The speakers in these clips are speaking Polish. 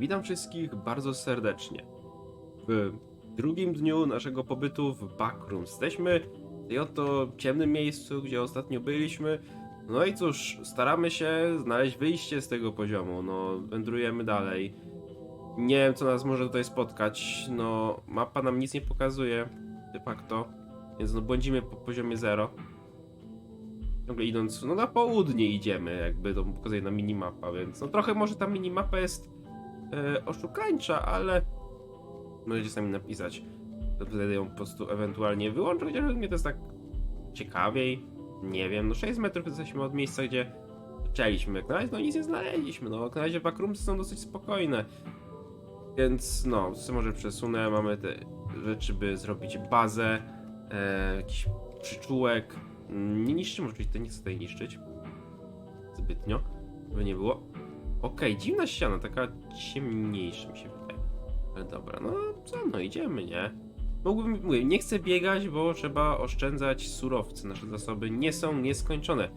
Witam wszystkich bardzo serdecznie. W drugim dniu naszego pobytu w Backrooms. Jesteśmy w oto ciemnym miejscu, gdzie ostatnio byliśmy. No i cóż, staramy się znaleźć wyjście z tego poziomu. No, wędrujemy dalej. Nie wiem, co nas może tutaj spotkać. No, mapa nam nic nie pokazuje. De facto. Więc no, błądzimy po poziomie 0. Ciągle idąc, no na południe idziemy, jakby to pokazuje na minimapa, więc no trochę może ta minimapa jest e, oszukańcza, ale możecie sami napisać. To wtedy ją po prostu ewentualnie wyłączę, chociaż mnie to jest tak ciekawiej. Nie wiem, no 6 metrów jesteśmy od miejsca, gdzie. Jak na razie no nic nie znaleźliśmy, no na razie backroomsy są dosyć spokojne. Więc no, co może przesunę, mamy te rzeczy, by zrobić bazę, e, jakiś przyczółek. Nie niszczymy oczywiście, nie chcę tutaj niszczyć. Zbytnio, by nie było. Okej, dziwna ściana, taka ciemniejsza mi się wydaje. Ale dobra, no co, no idziemy, nie? Mógłbym, mówię, nie chcę biegać, bo trzeba oszczędzać surowce. Nasze zasoby nie są nieskończone.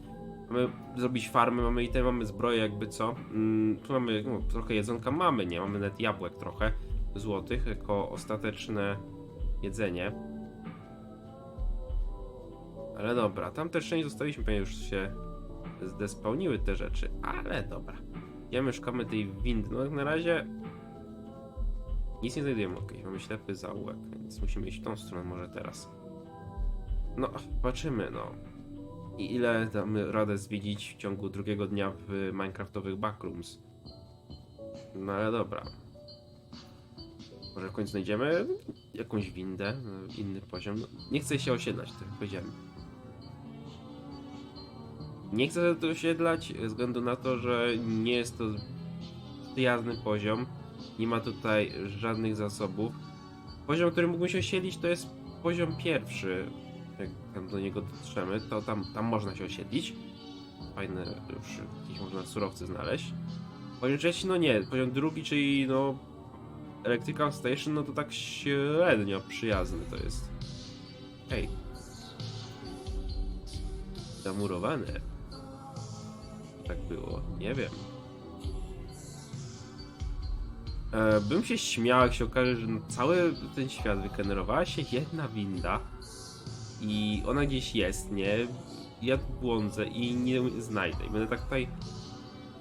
Mamy zrobić farmy, mamy i te mamy zbroję, jakby co. Mm, tu mamy no, trochę jedzonka, mamy, nie? Mamy nawet jabłek trochę złotych, jako ostateczne jedzenie. Ale dobra, tam też nie zostaliśmy, ponieważ już się zdespałniły te rzeczy, ale dobra. Idziemy, szukamy tej windy. No jak na razie nic nie znajdujemy. Okej, mamy ślepy zaułek, więc musimy iść w tą stronę może teraz. No, zobaczymy, no. I ile damy radę zwiedzić w ciągu drugiego dnia w Minecraftowych Backrooms. No ale dobra. Może w końcu znajdziemy jakąś windę, inny poziom. No, nie chcę się osiedlać, tak jak powiedziałem. Nie chcę to osiedlać ze względu na to, że nie jest to przyjazny poziom. Nie ma tutaj żadnych zasobów. Poziom, który mógłbym się osiedlić, to jest poziom pierwszy. Jak tam do niego dotrzemy, to tam, tam można się osiedlić. Fajne już jakieś można surowce znaleźć. Poziom trzeci, no nie. Poziom drugi, czyli no Electrical Station, no to tak średnio przyjazny to jest. Hej. Zamurowane. Tak było, nie wiem. E, bym się śmiał, jak się okaże, że cały ten świat wygenerowała się jedna winda i ona gdzieś jest, nie? Ja błądzę i nie znajdę. I będę tak tutaj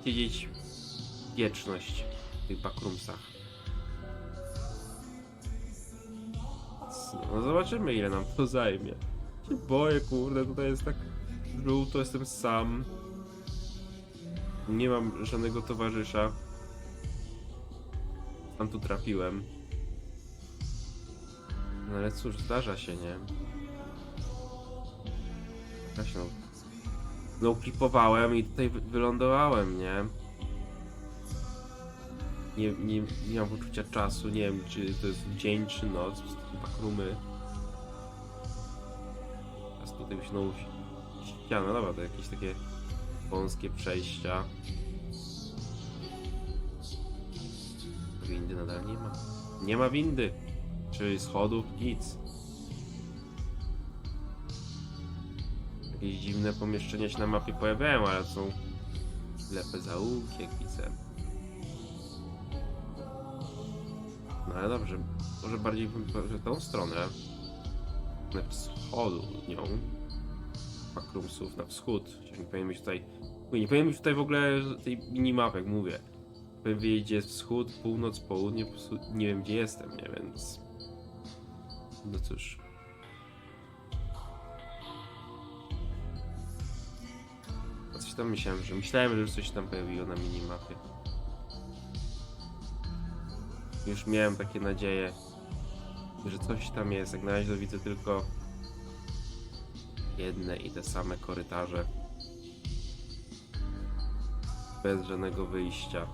siedzieć wieczność w tych backroomsach. No zobaczymy ile nam to zajmie. Boję, kurde, tutaj jest tak żółto, jestem sam. Nie mam żadnego towarzysza. Tam tu trafiłem. No ale cóż, zdarza się, nie? Się no... No klipowałem i tutaj wy- wylądowałem, nie? Nie, nie, nie mam poczucia czasu, nie wiem czy to jest dzień czy noc, backroomy. Teraz tutaj wyśnął ściana, dobra, to jakieś takie wąskie przejścia. Windy nadal nie ma. Nie ma windy! Czy schodów? Nic. Jakieś dziwne pomieszczenia się na mapie pojawiają, ale są ślepe zaułki, jak widzę. No ale dobrze, może bardziej bym tą stronę. Na wschodnią. Backroomsów na wschód. Nie powinien być tutaj. Nie powinien być tutaj w ogóle tej minimapy, jak mówię. Powinien wiedzieć, gdzie jest wschód, północ, południe, po nie wiem gdzie jestem, nie? Więc. No cóż. A coś tam myślałem, że myślałem, że coś tam pojawiło na minimapie. Już miałem takie nadzieje, że coś tam jest. Jak na razie to widzę tylko jedne i te same korytarze. Bez żadnego wyjścia.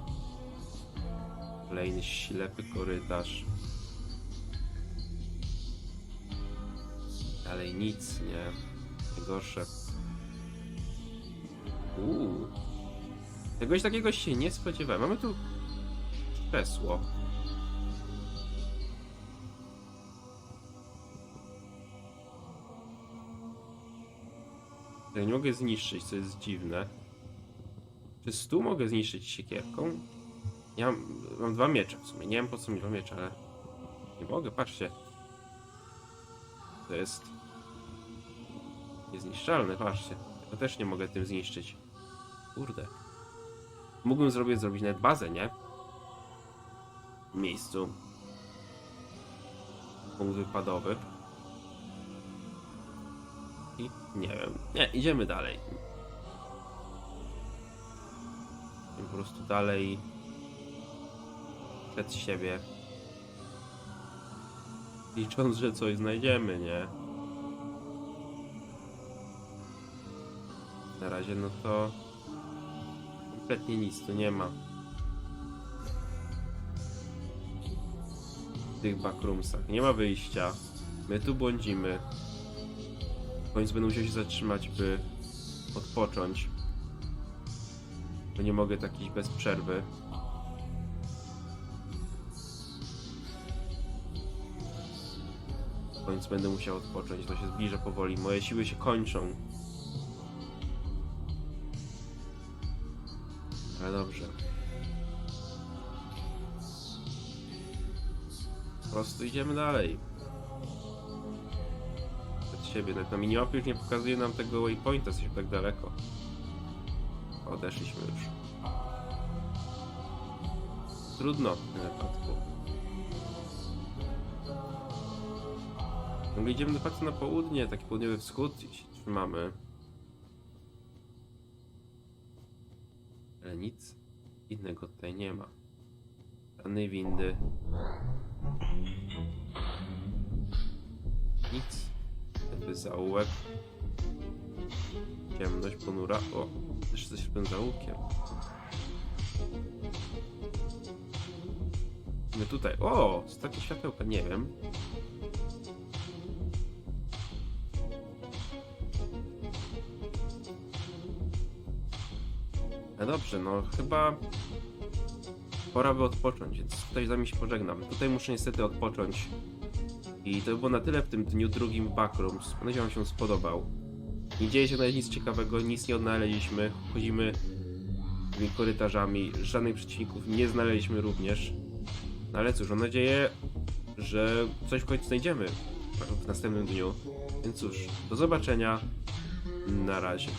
Kolejny ślepy korytarz. Dalej nic, nie? Najgorsze. Uuu. Czegoś takiego się nie spodziewałem. Mamy tu krzesło. Ja nie mogę zniszczyć, co jest dziwne. Czy stół mogę zniszczyć siekierką? Ja mam, mam dwa miecze w sumie. Nie wiem po co mi dwa miecze, ale... Nie mogę, patrzcie. To jest... Niezniszczalne, patrzcie. Ja też nie mogę tym zniszczyć. Kurde. Mógłbym zrobić, zrobić nawet bazę, nie? W miejscu. Punkt wypadowy. I nie wiem. Nie, idziemy dalej. Idziemy po prostu dalej. Przed siebie. Licząc, że coś znajdziemy, nie? Na razie, no to kompletnie nic tu nie ma. W tych backroomsach. Nie ma wyjścia. My tu błądzimy. W będę musiał się zatrzymać, by odpocząć. Bo nie mogę tak iść bez przerwy. W będę musiał odpocząć. To się zbliża powoli. Moje siły się kończą. Ale dobrze. Po prostu idziemy dalej. Siebie. Nawet na minimapie już nie pokazuje nam tego waypointa, jesteśmy tak daleko. Odeszliśmy już. Trudno w tym wypadku. No, idziemy de facto na południe, taki południowy wschód i się trzymamy. Ale nic innego tutaj nie ma. Żadnej windy. Nic. Jakby zaułek. Ciemność ponura. O, też coś tym zaułkiem. My tutaj. O! Ostatnie światełka, nie wiem. No dobrze, no chyba pora by odpocząć, więc tutaj z wami się pożegnam. Tutaj muszę niestety odpocząć. I to by było na tyle w tym dniu drugim Backrooms. Że wam się spodobał. Nie dzieje się nawet nic ciekawego, nic nie odnaleźliśmy. Chodzimy tymi korytarzami, żadnych przeciwników nie znaleźliśmy również. No ale cóż, mam nadzieję, że coś w końcu znajdziemy w następnym dniu. Więc cóż, do zobaczenia. Na razie.